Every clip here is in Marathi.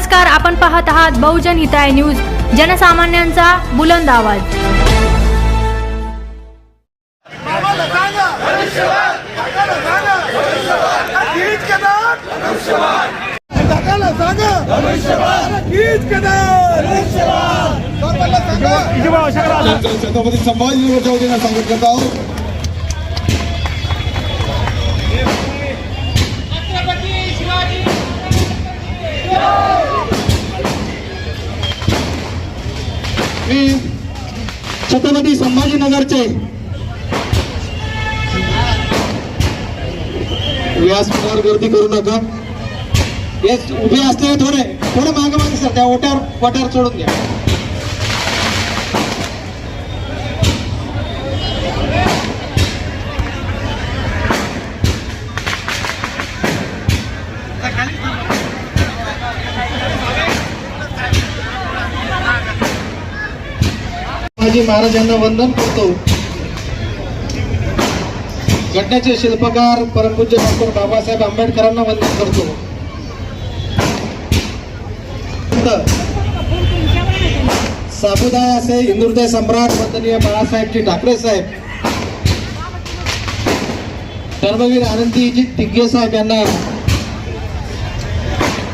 नमस्कार आपण पाहत आहात बहुजन हिताय न्यूज जनसामान्यांचा बुलंद आवाज छत्रपती संभाजी चौधरी सांगत करत आहोत मी छत्रपती संभाजीनगरचे व्यासपीठावर गर्दी करू नका. हे उभे असले थोडे थोडे मागे मागे सर त्या ओट्यावर ओट्यावर सोडून घ्या शिवाजी महाराजांना वंदन करतो. घटनेचे शिल्पकार परमपूज्य डॉक्टर बाबासाहेब आंबेडकरांना वंदन करतो. साबुदाय असे हिंदुहृदय सम्राट वंदनीय बाळासाहेबजी ठाकरे साहेब. धर्मवीर आनंदीजी दिग्गे साहेब यांना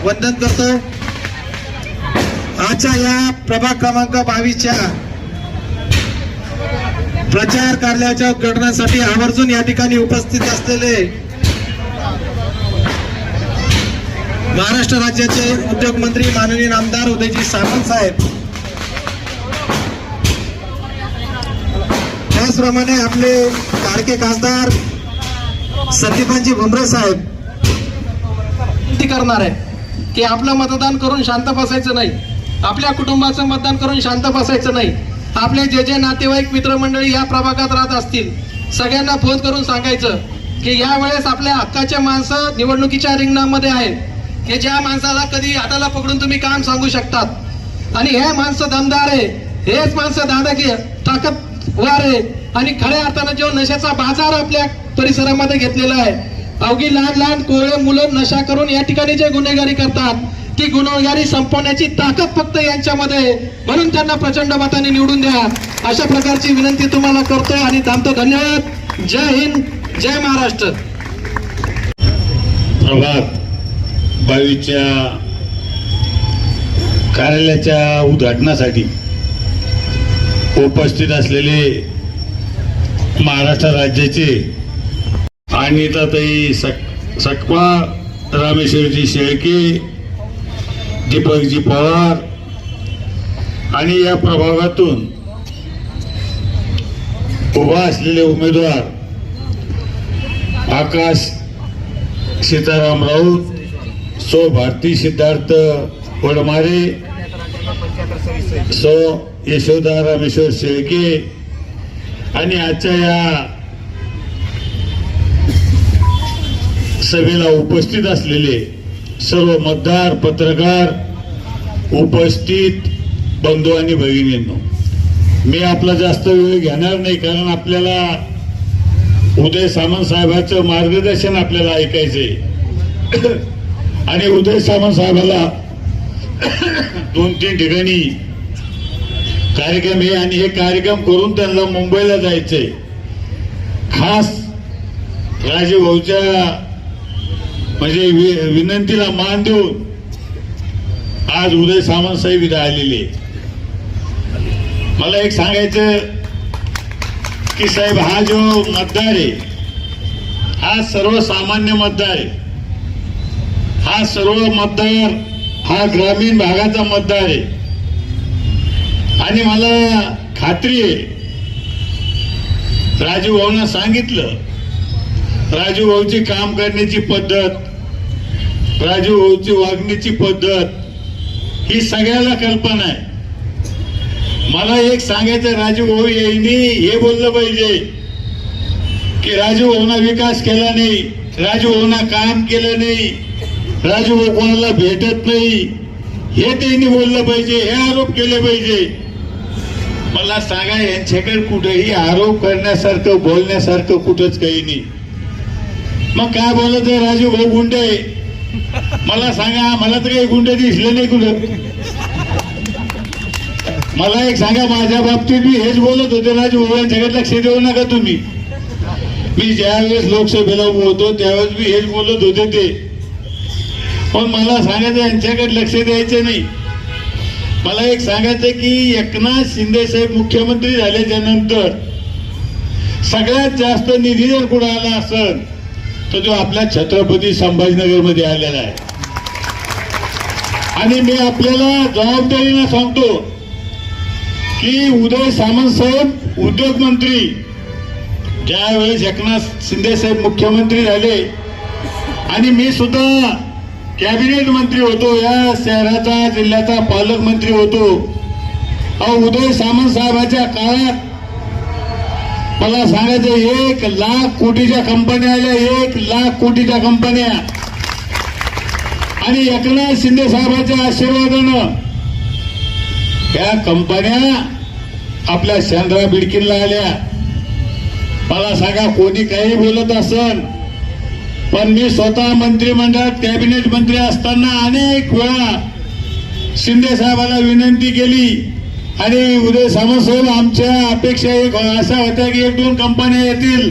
वंदन करतो. आजच्या या प्रभाग क्रमांक बावीसच्या प्रचार कार्याच्या उद्घाटनासाठी आवर्जून या ठिकाणी उपस्थित असलेले महाराष्ट्र राज्याचे उद्योग मंत्री माननीय आमदार उदयजी सामंत साहेब. त्याचप्रमाणे आपले काळके खासदार संदीपांजी भुमरे साहेब. विनंती करणार आहे. की आपलं मतदान करून शांत बसायचं नाही. आपल्या कुटुंबाचं मतदान करून शांत बसायचं नाही. आपले जे जे नातेवाईक मित्रमंडळी या प्रभागात राहत असतील सगळ्यांना फोन करून सांगायचं की यावेळेस आपल्या हक्काचे माणसं निवडणुकीच्या रिंगणामध्ये आहेत. हे ज्या माणसाला कधी हाताला पकडून तुम्ही काम सांगू शकतात. आणि हे माणसं दमदार आहे. हेच माणसं दादा की ताकदवार आहे. आणि खऱ्या अर्थानं जो नशाचा बाजार आपल्या परिसरामध्ये घेतलेला आहे अवघी लहान लहान कोळे मुलं नशा करून या ठिकाणी जे गुन्हेगारी करतात ती गुन्हेगारी संपवण्याची ताकद फक्त यांच्यामध्ये म्हणून त्यांना प्रचंड मताने निवडून द्या. अशा प्रकारची विनंती तुम्हाला करतोय आणि थांबतो. धन्यवाद. जय हिंद जय महाराष्ट्र. प्रभात बावीच्या कार्यालयाच्या उद्घाटनासाठी उपस्थित असलेले महाराष्ट्र राज्याचे आणि अनिताताई सक सकपा रामेश्वरजी शेळके दीपकजी पवार. आणि या प्रभागातून उभा असलेले उमेदवार आकाश सीताराम राऊत सो भारती सिद्धार्थ वडमारे सो यशोदा रामेश्वर शेळके आणि आजच्या या सभेला उपस्थित असलेले सर्व मतदार पत्रकार उपस्थित बंधू आणि भगिनींनो मी आपला जास्त वेळ घेणार नाही कारण आपल्याला उदय सामंत साहेबांचं मार्गदर्शन आपल्याला ऐकायचंय. आणि उदय सामंत साहेबाला दोन तीन ठिकाणी कार्यक्रम हे आणि हे कार्यक्रम करून त्यांना मुंबईला जायचंय. खास राजेभाऊच्या म्हणजे वि- विनंतीला मान देऊन आज उदय सामंत साहेब इथे आलेले. मला एक सांगायचं की साहेब हा जो मतदार आहे हा सर्वसामान्य मतदार आहे. हा सर्व मतदार हा ग्रामीण भागाचा मतदार आहे. आणि मला खात्री आहे राजू भाऊना सांगितलं राजू भाऊची काम करण्याची पद्धत राजू भाऊची वागण्याची पद्धत ही सगळ्याला कल्पना आहे. मला एक सांगायचं राजू भाऊ यांनी हे बोललं पाहिजे की राजू भाऊना विकास केला नाही राजू भाऊना काम केलं नाही राजू भाऊ कोणाला भेटत नाही हे त्यांनी बोललं पाहिजे हे आरोप केले पाहिजे. मला सांगा यांच्याकडे कुठेही आरोप करण्यासारखं बोलण्यासारखं कुठंच काही नाही. मग काय बोलत आहे राजू भाऊ गुंडे? मला सांगा मला तर काही गुंड दिसले नाही कुठं. मला एक सांगा माझ्या बाबतीत मी हेच बोलत होते राजभवन जगात लक्ष देऊ नका तुम्ही. मी ज्यावेळेस लोकसभेला होतो त्यावेळेस मी हेच बोलत होते ते. पण मला सांगायचं यांच्याकडे लक्ष द्यायचं नाही. मला एक सांगायचं की एकनाथ शिंदे साहेब मुख्यमंत्री झाल्याच्यानंतर सगळ्यात जास्त निधी जर कुणाला आला तर तो आपल्या छत्रपती संभाजीनगरमध्ये आलेला आहे. आणि मी आपल्याला जबाबदारीनं सांगतो की उदय सामंत साहेब उद्योग मंत्री ज्यावेळेस एकनाथ शिंदे साहेब मुख्यमंत्री झाले आणि मी सुद्धा कॅबिनेट मंत्री होतो या शहराचा जिल्ह्याचा पालकमंत्री होतो. अहो उदय सामंत साहेबाच्या काळात मला सांगायचं एक लाख कोटीच्या कंपन्या आल्या एक लाख कोटीच्या कंपन्या आणि एकनाथ शिंदे साहेबांच्या आशीर्वादानं त्या कंपन्या आपल्या शेंद्रा बिडकीनला आल्या. मला सांगा कोणी काही बोलत असन? पण मी स्वतः मंत्रिमंडळात कॅबिनेट मंत्री असताना अनेक वेळा शिंदे साहेबांना विनंती केली. आणि उदय सामंत साहेब आमच्या अपेक्षा एक अशा होत्या की एक दोन कंपन्या येतील.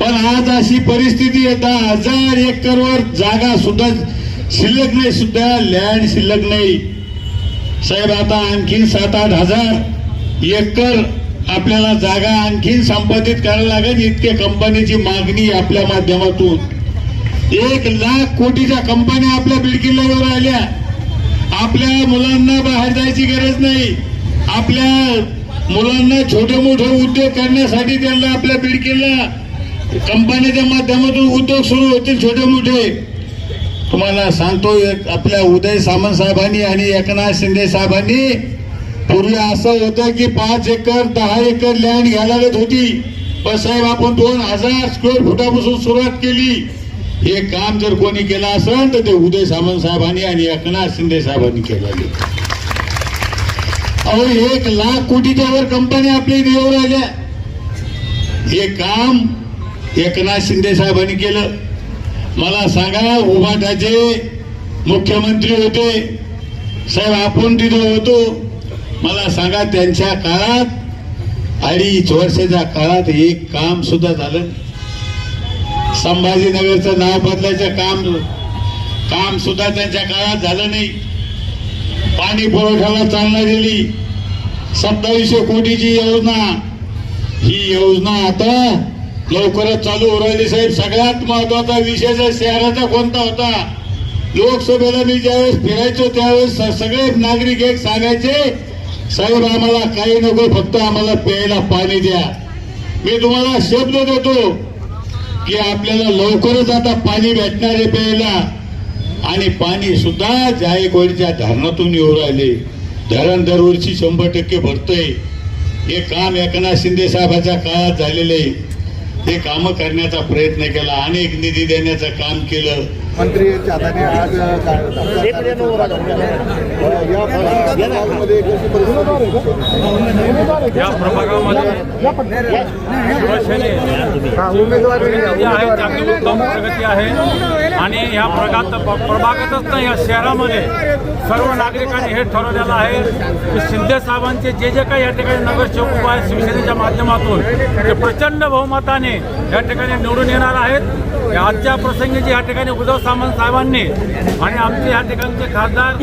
पण आज अशी परिस्थिती येता हजार एकरवर जागा सुद्धा शिल्लक नाही सुद्धा लँड शिल्लक नाही. साहेब आता आणखीन सात आठ हजार एकर आपल्याला जागा आणखीन संपादित करायला लागेल इतके कंपनीची मागणी आपल्या माध्यमातून. एक लाख कोटीच्या कंपन्या आपल्या बिडकीला आल्या. आपल्या मुलांना बाहेर जायची गरज नाही. आपल्या मुलांना छोटे मोठे उद्योग करण्यासाठी त्यांना आपल्या बिडकीला कंपनीच्या माध्यमातून उद्योग सुरू होतील छोटे मोठे. तुम्हाला सांगतो एक आपल्या उदय सामंत साहेबांनी आणि एकनाथ शिंदे साहेबांनी पूर्वी असं होतं की पाच एकर दहा एकर लँड घ्यायला लागत होती. पण साहेब आपण दोन हजार स्क्वेअर फुटापासून सुरुवात केली. हे काम जर कोणी केलं असेल तर ते उदय सामंत साहेबांनी आणि एकनाथ शिंदे साहेबांनी केलेले अहो एक लाख कोटीच्या वर कंपन्या आपल्या इथे येऊ राहिल्या. हे काम एकनाथ शिंदे साहेबांनी केलं. मला सांगा उभाटाचे मुख्यमंत्री होते. साहेब आपण तिथे होतो. मला सांगा त्यांच्या काळात अडीच वर्षाच्या काळात एक काम सुद्धा झालं. संभाजीनगरचं नाव बदलायचं काम काम सुद्धा त्यांच्या काळात झालं नाही. पाणी पुरवठ्याला चालना दिली. सत्तावीसशे कोटीची योजना. ही योजना आता लवकरच चालू राहिली साहेब. सगळ्यात महत्त्वाचा विषय जर शहराचा कोणता होता लोकसभेला मी ज्यावेळेस फिरायचो त्यावेळेस सगळे नागरिक एक सांगायचे साहेब आम्हाला काही नको फक्त आम्हाला प्यायला पाणी द्या. मी तुम्हाला शब्द देतो की आपल्याला लवकरच आता पाणी भेटणार आहे प्यायला. आणि पाणी सुद्धा जायकवाडीच्या धरणातून येऊ राहिले. धरण दरवर्षी शंभर टक्के भरतंय. हे काम एकनाथ शिंदे साहेबाच्या काळात झालेलं. आहे हे कामं करण्याचा प्रयत्न केला. अनेक निधी देण्याचं काम केलं. मंत्री यांच्या हाताने आज या प्रभागामध्ये उमेदवार प्रगती आहे. चांगली उत्तम प्रगती आहे. आणि या प्रभागात प्रभागातच नाही या शहरामध्ये सर्व नागरिकांनी हे ठरवलेलं आहे की शिंदे साहेबांचे जे जे काही या ठिकाणी नगरसेवक आहे शिवसेनेच्या माध्यमातून ते प्रचंड बहुमताने या ठिकाणी निवडून येणार आहेत. आजच्या प्रसंगी जे या ठिकाणी उद्धव सामंत साहेबांनी आणि आमचे या ठिकाणचे खासदार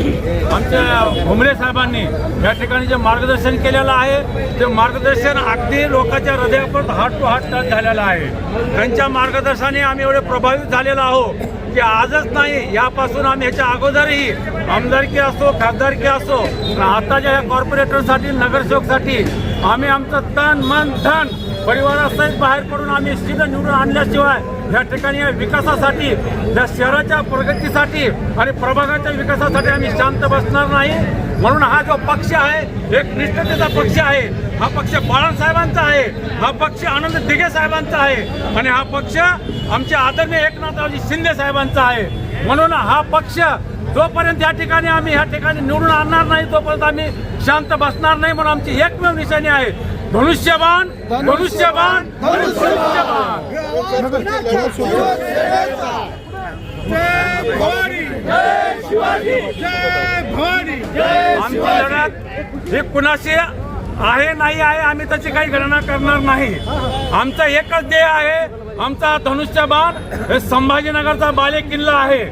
आमच्या भुमरे साहेबांनी या ठिकाणी जे मार्गदर्शन केलेलं आहे ते मार्गदर्शन अगदी लोकांच्या हृदयापर्यंत हार्ट टू हार्ट टच झालेलं आहे. त्यांच्या मार्गदर्शनाने आम्ही एवढे प्रभावित झालेलो आहोत की आजच नाही यापासून आम्ही ह्याच्या अगोदरही आमदारकी असो खासदारकी असो पण आताच्या या कॉर्पोरेटरसाठी नगरसेवकसाठी आम्ही आमचं तन मन धन परिवारासहित बाहेर पडून आम्ही सीधं निवडून आणल्याशिवाय या ठिकाणी या विकासासाठी या शहराच्या प्रगतीसाठी आणि प्रभागाच्या विकासासाठी आम्ही शांत बसणार नाही. म्हणून हा जो पक्ष आहे एक निष्ठतेचा पक्ष आहे. हा पक्ष बाळासाहेबांचा आहे. हा पक्ष आनंद दिघे साहेबांचा आहे. आणि हा पक्ष आमचे आदरणीय एकनाथरावजी शिंदे साहेबांचा आहे. म्हणून हा पक्ष जोपर्यंत या ठिकाणी आम्ही या ठिकाणी निवडून आणणार नाही तोपर्यंत आम्ही शांत बसणार नाही म्हणून आमची एकमेव निशाणी आहे. धनुष्यबाण धनुष्यबाण धनुष्यबाण भवानी आमची लढत हे कुणाशी आहे नाही आहे आम्ही त्याची काही गणना करणार नाही. आमचा एकच ध्येय आहे आमचा धनुष्यबाण हे संभाजीनगरचा बाले किल्ला आहे.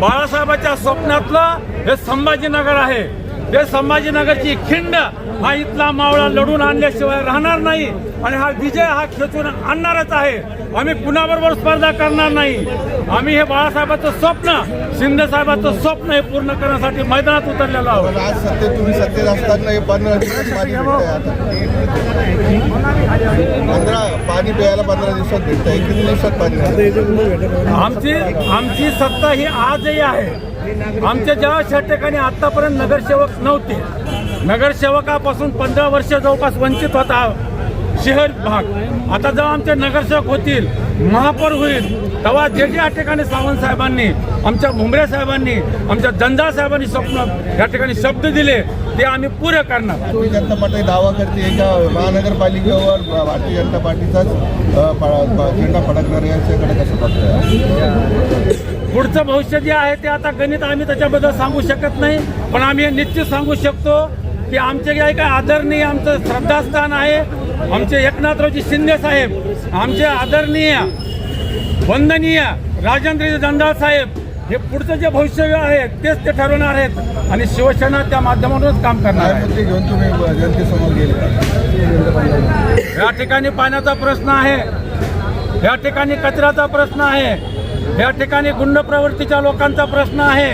बाळासाहेबांच्या स्वप्नातलं हे संभाजीनगर आहे. हे संभाजीनगरची खिंड हा इथला मावळा लढून आणल्याशिवाय राहणार नाही आणि हा विजय हा खेचून आणणारच आहे आम्ही कुणाबरोबर स्पर्धा करणार नाही आम्ही हे बाळासाहेबांचं स्वप्न शिंदे साहेबांचं स्वप्न हे पूर्ण करण्यासाठी मैदानात उतरलेलो आहोत आज सत्य तुम्ही सत्तेत असताना हे पंधरा पाणी भेटतंय आता पंधरा पाणी प्यायला पंधरा दिवसात भेटतंय किती दिवसात पाणी भेटतंय? आमची आमची सत्ता ही आजही आहे आमच्या ज्या ज्या ठिकाणी आतापर्यंत नगरसेवक नव्हते. नगरसेवकापासून पंधरा वर्ष जवळपास वंचित होता शहर भाग. आता जेव्हा आमचे नगरसेवक होतील महापौर होईल तेव्हा जे जे या ठिकाणी सावंत साहेबांनी आमच्या भुमरे साहेबांनी आमच्या जंजाळ साहेबांनी स्वप्न या ठिकाणी शब्द दिले ते आम्ही पुरे करणार. भारतीय जनता पार्टी दावा करते का महानगरपालिकेवर भारतीय जनता पार्टीचाच झेंडा फडकणार यांच्याकडे कसं बघतोय? पुढचं भविष्य जे आहे ते आता गणित आम्ही त्याच्याबद्दल सांगू शकत नाही पण आम्ही हे निश्चित सांगू शकतो की आमचे जे काही आदरणीय आमचं श्रद्धास्थान आहे. आमचे एकनाथरावजी शिंदे साहेब आमचे आदरणीय वंदनीय राजेंद्र दंडाळ साहेब हे पुढचं जे भविष्य आहे तेच ते ठरवणार आहेत आणि शिवसेना त्या माध्यमातूनच काम करणार काय आहे जनतेसमोर गेले या ठिकाणी पाण्याचा प्रश्न आहे. या ठिकाणी कचऱ्याचा प्रश्न आहे. या ठिकाणी गुंड प्रवृत्तीच्या लोकांचा प्रश्न आहे.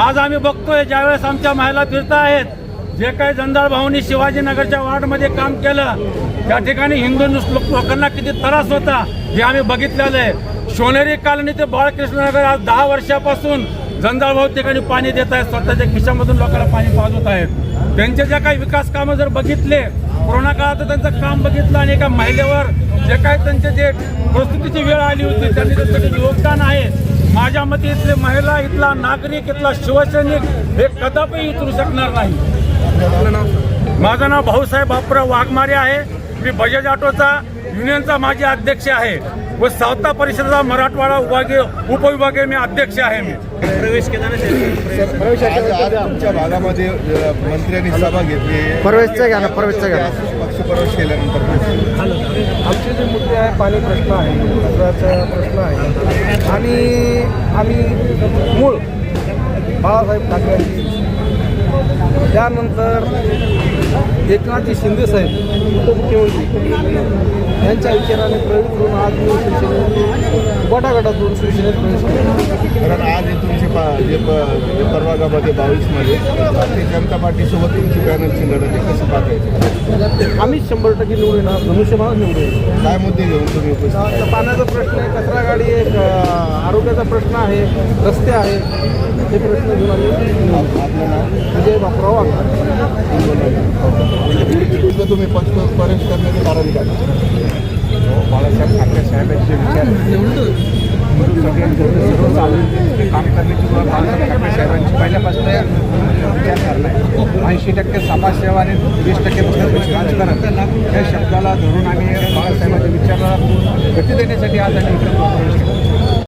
आज आम्ही बघतोय ज्यावेळेस आमच्या महिला फिरता आहेत जे काही जंदाळ भाऊनी शिवाजीनगरच्या वार्डमध्ये काम केलं त्या ठिकाणी हिंदू लोकांना किती त्रास होता हे आम्ही बघितलेलं आहे. सोनेरी कॉलनी ते बाळकृष्णनगर आज दहा वर्षापासून जंजाळ भाऊ ठिकाणी पाणी देत आहेत स्वतःच्या खिशामधून लोकांना पाणी पाजवत आहेत. त्यांचे जे काही विकास कामं जर बघितले कोरोना काळात त्यांचं काम बघितलं आणि एका महिलेवर जे काही त्यांचे जे प्रस्तुतीची वेळ आली होती त्यांनी त्यासाठी योगदान आहे. माझ्या मते इथले महिला इथला नागरिक इथला शिवसैनिक हे कदापि उतरू शकणार नाही. माझं नाव भाऊसाहेब बापूराव वाघमारे आहे. मी बजाज ऑटोचा युनियनचा माजी अध्यक्ष आहे व सावता परिषदेचा मराठवाडा विभागीय उपविभागीय मी अध्यक्ष आहे मी. आज आज तुमच्या भागामध्ये मंत्र्यांनी सभा घेतली. परवेशचं घ्या ना, परवेशचं घ्या ना. पक्ष प्रवेश केल्यानंतर आमचे जे मुद्दे आहे पाणी प्रश्न आहे प्रश्न आहे आणि आम्ही मूळ बाळासाहेब ठाकरेंची. त्यानंतर एकनाथजी शिंदे साहेब उपमुख्यमंत्री. यांच्या विचाराने प्रेरित होऊन आज मी शिवसेनेत गटागटातून शिवसेनेत प्रवेश केला. कारण आज हे तुमची पा- जे बावीसमध्ये भारतीय जनता पार्टीसोबत तुमची पॅनलची लढत आहे कसं पाहतायचं? आम्हीच शंभर टक्के निवडून येणार धनुष्यबाण निवडून येणार. काय मुद्दे घेऊन तुम्ही उपस्थित? पाण्याचा प्रश्न आहे कचरा गाडी आहे क- आरोग्याचा प्रश्न आहे रस्ते आहे हे प्रश्न घेऊन आम्ही निवडू. आपलं नाव? विजय बापराव तुझं तुम्ही पक्ष परेश करण्याचं कारण काय? हो, बाळासाहेब ठाकरे साहेबांचे विचार. सगळ्यांचं सर्व चालून काम करण्याची किंवा बाळासाहेब ठाकरे साहेबांची पहिल्यापासून विचार करणार आहे ऐंशी टक्के समाजसेवा आणि वीस टक्के राजकारण या शब्दाला धरून आणि बाळासाहेबांच्या विचाराला गती देण्यासाठी आज आम्ही